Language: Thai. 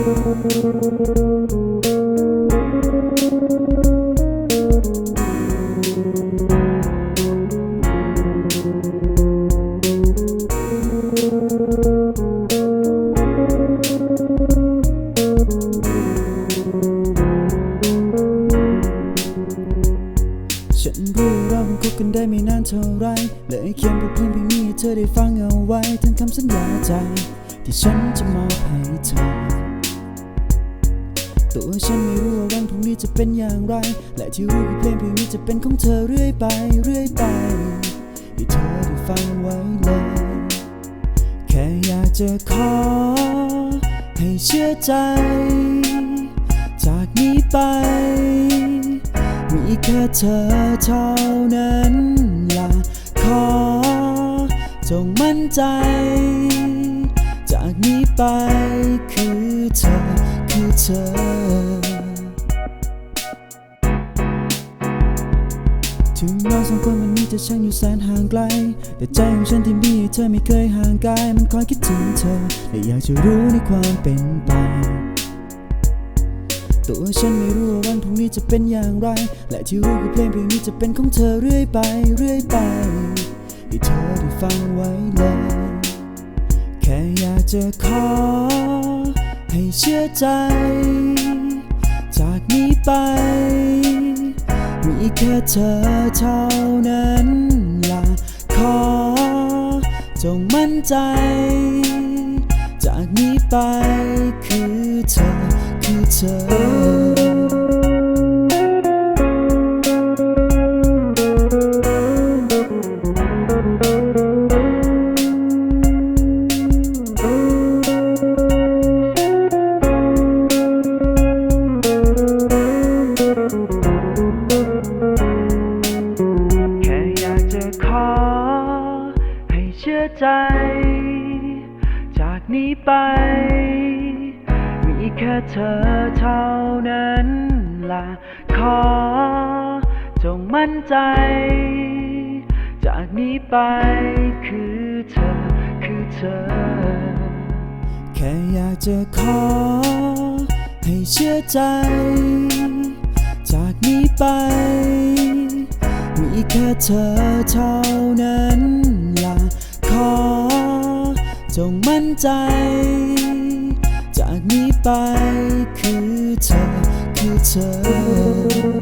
ฉันรู้ว่าเราคงคบกันได้ไม่นานเท่าไรเลยเขียนบทเพลงเพลงนี้ให้เธอได้ฟังเอาไว้ทั้งคำสัญญาใจ ที่ฉันจะมอบให้เธอ ตัวฉันไม่รู้ว่าวันพรุ่งนี้จะเป็นอย่างไร และที่รู้คือเพลงเพลงนี้จะเป็นของเธอเรื่อยไป เรื่อยไป ให้เธอได้ฟังไว้เลย แค่อยากจะขอ ให้เชื่อใจ จากนี้ไป มีแค่เธอเท่านั้นล่ะ ขอ จงมั่นใจ จากนี้ไปคือเธอ คือเธอ ถึงเราสองคนวันนี้จะช่างอยู่แสนห่างไกล แต่ใจของฉันที่มีเธอไม่เคยห่างไกายมันคอยคิดถึงเธอ และอยากจะรู้ในความเป็นไปตัวฉันไม่รู้ว่าวันพรุ่งนี้จะเป็นอย่างไร และที่รู้คือเพลงเพลงนี้จะเป็นของเธอเรื่อยไป เรื่อยไป ให้เธอได้ฟังไว้เลย แค่อยากจะขอ ให้เชื่อใจ จากนี้ไป มีแค่เธอเท่านั้นล่ะ ขอ จงมั่นใจ จากนี้ไปคือเธอคือเธอ ใจ จากนี้ไป มีแค่เธอเท่านั้นล่ะ ขอ จงมั่นใจ จากนี้ไปคือเธอคือเธอ แค่อยากจะขอ ให้เชื่อใจ จากนี้ไป มีแค่เธอเท่านั้น งมั่นใจ จากนี้ไปคือเธอ คือเธอ